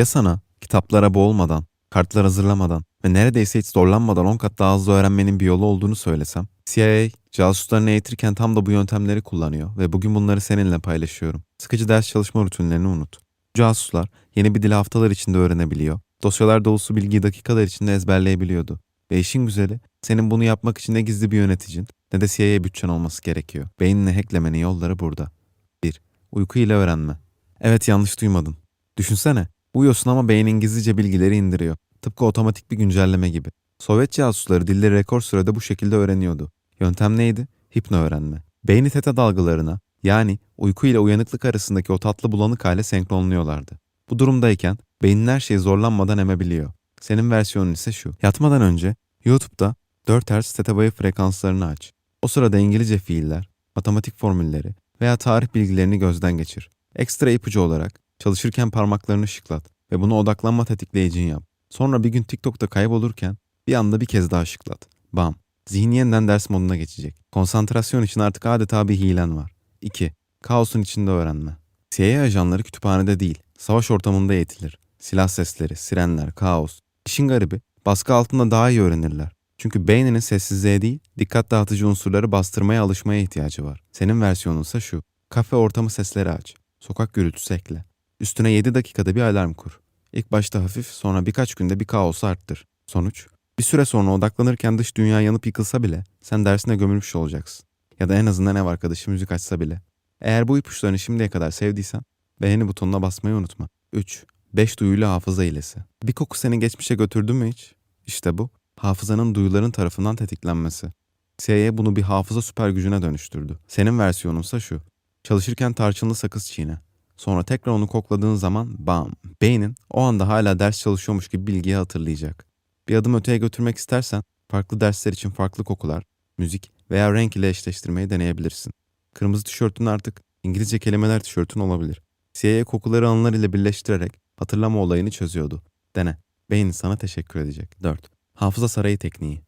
Ya sana kitaplara boğulmadan, kartlar hazırlamadan ve neredeyse hiç zorlanmadan 10 kat daha hızlı öğrenmenin bir yolu olduğunu söylesem? CIA, casuslarını eğitirken tam da bu yöntemleri kullanıyor ve bugün bunları seninle paylaşıyorum. Sıkıcı ders çalışma rutinlerini unut. Casuslar yeni bir dili haftalar içinde öğrenebiliyor. Dosyalar dolusu bilgiyi dakikalar içinde ezberleyebiliyordu. Ve işin güzeli, senin bunu yapmak için ne gizli bir yöneticin ne de CIA bütçen olması gerekiyor. Beynini hacklemenin yolları burada. 1. Uyku ile öğrenme. Evet yanlış duymadın. Düşünsene, uyuyorsun ama beynin gizlice bilgileri indiriyor. Tıpkı otomatik bir güncelleme gibi. Sovyet casusları dilleri rekor sürede bu şekilde öğreniyordu. Yöntem neydi? Hipno öğrenme. Beyni teta dalgalarına, yani uyku ile uyanıklık arasındaki o tatlı bulanık hale senkronluyorlardı. Bu durumdayken beynin her şeyi zorlanmadan emebiliyor. Senin versiyonun ise şu. Yatmadan önce YouTube'da 4 Hz theta wave frekanslarını aç. O sırada İngilizce fiiller, matematik formülleri veya tarih bilgilerini gözden geçir. Ekstra ipucu olarak çalışırken parmaklarını şıklat ve bunu odaklanma tetikleyicin yap. Sonra bir gün TikTok'ta kaybolurken bir anda bir kez daha şıklat. Bam. Zihin yeniden ders moduna geçecek. Konsantrasyon için artık adeta bir hilen var. 2. Kaosun içinde öğrenme. CIA ajanları kütüphanede değil, savaş ortamında eğitilir. Silah sesleri, sirenler, kaos. İşin garibi, baskı altında daha iyi öğrenirler. Çünkü beyninin sessizliğe değil, dikkat dağıtıcı unsurları bastırmaya alışmaya ihtiyacı var. Senin versiyonunsa şu. Kafe ortamı sesleri aç. Sokak gürültüsü ekle. Üstüne 7 dakikada bir alarm kur. İlk başta hafif, sonra birkaç günde bir kaosu arttır. Sonuç? Bir süre sonra odaklanırken dış dünya yanıp yıkılsa bile sen dersine gömülmüş olacaksın. Ya da en azından ev arkadaşı müzik açsa bile. Eğer bu ipuçlarını şimdiye kadar sevdiysen beğeni butonuna basmayı unutma. 3. 5 duyuyla hafıza hilesi. Bir koku seni geçmişe götürdü mü hiç? İşte bu. Hafızanın duyuların tarafından tetiklenmesi. CIA bunu bir hafıza süper gücüne dönüştürdü. Senin versiyonunsa şu. Çalışırken tarçınlı sakız çiğne. Sonra tekrar onu kokladığın zaman bam, beynin o anda hala ders çalışıyormuş gibi bilgiyi hatırlayacak. Bir adım öteye götürmek istersen farklı dersler için farklı kokular, müzik veya renk ile eşleştirmeyi deneyebilirsin. Kırmızı tişörtün artık İngilizce kelimeler tişörtün olabilir. CIA kokuları anılar ile birleştirerek hatırlama olayını çözüyordu. Dene. Beynin sana teşekkür edecek. 4. Hafıza sarayı tekniği.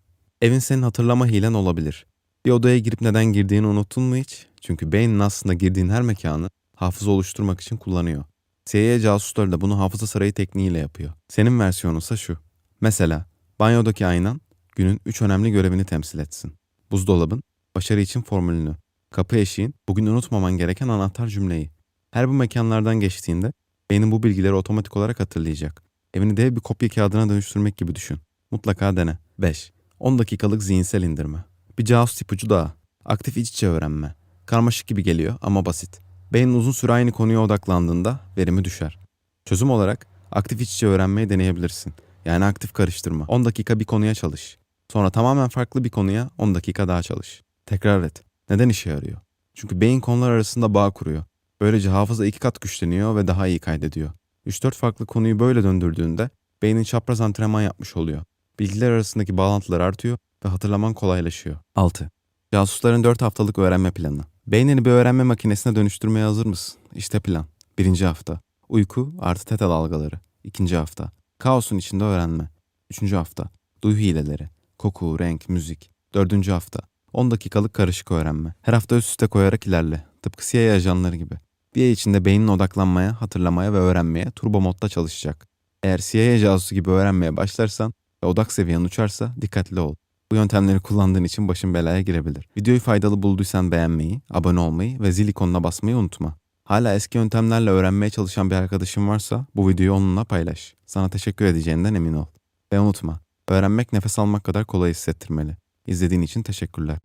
Evin senin hatırlama hilen olabilir. Bir odaya girip neden girdiğini unuttun mu hiç? Çünkü beynin aslında girdiğin her mekanı hafıza oluşturmak için kullanıyor. CIA casusları da bunu hafıza sarayı tekniğiyle yapıyor. Senin versiyonunsa şu. Mesela banyodaki aynan günün 3 önemli görevini temsil etsin. Buzdolabın başarı için formülünü. Kapı eşiğin bugün unutmaman gereken anahtar cümleyi. Her bu mekanlardan geçtiğinde beynin bu bilgileri otomatik olarak hatırlayacak. Evini dev bir kopya kağıdına dönüştürmek gibi düşün. Mutlaka dene. 5. 10 dakikalık zihinsel indirme. Bir casus ipucu daha. Aktif iç içe öğrenme. Karmaşık gibi geliyor ama basit. Beynin uzun süre aynı konuya odaklandığında verimi düşer. Çözüm olarak aktif iç içe öğrenmeyi deneyebilirsin. Yani aktif karıştırma. 10 dakika bir konuya çalış. Sonra tamamen farklı bir konuya 10 dakika daha çalış. Tekrar et. Neden işe yarıyor? Çünkü beyin konular arasında bağ kuruyor. Böylece hafıza iki kat güçleniyor ve daha iyi kaydediyor. 3-4 farklı konuyu böyle döndürdüğünde beynin çapraz antrenman yapmış oluyor. Bilgiler arasındaki bağlantılar artıyor ve hatırlaman kolaylaşıyor. 6. Casusların 4 haftalık öğrenme planı. Beynini bir öğrenme makinesine dönüştürmeye hazır mısın? İşte plan. 1. hafta. Uyku artı teta dalgaları. 2. hafta. Kaosun içinde öğrenme. 3. hafta. Duyu hileleri. Koku, renk, müzik. 4. hafta. 10 dakikalık karışık öğrenme. Her hafta üst üste koyarak ilerle. Tıpkı CIA ajanları gibi. Bir ay içinde beynin odaklanmaya, hatırlamaya ve öğrenmeye turbo modda çalışacak. Eğer CIA casusu gibi öğrenmeye başlarsan ve odak seviyen uçarsa dikkatli ol. Bu yöntemleri kullandığın için başın belaya girebilir. Videoyu faydalı bulduysan beğenmeyi, abone olmayı ve zil ikonuna basmayı unutma. Hala eski yöntemlerle öğrenmeye çalışan bir arkadaşın varsa bu videoyu onunla paylaş. Sana teşekkür edeceğinden emin ol. Ve unutma, öğrenmek nefes almak kadar kolay hissettirmeli. İzlediğin için teşekkürler.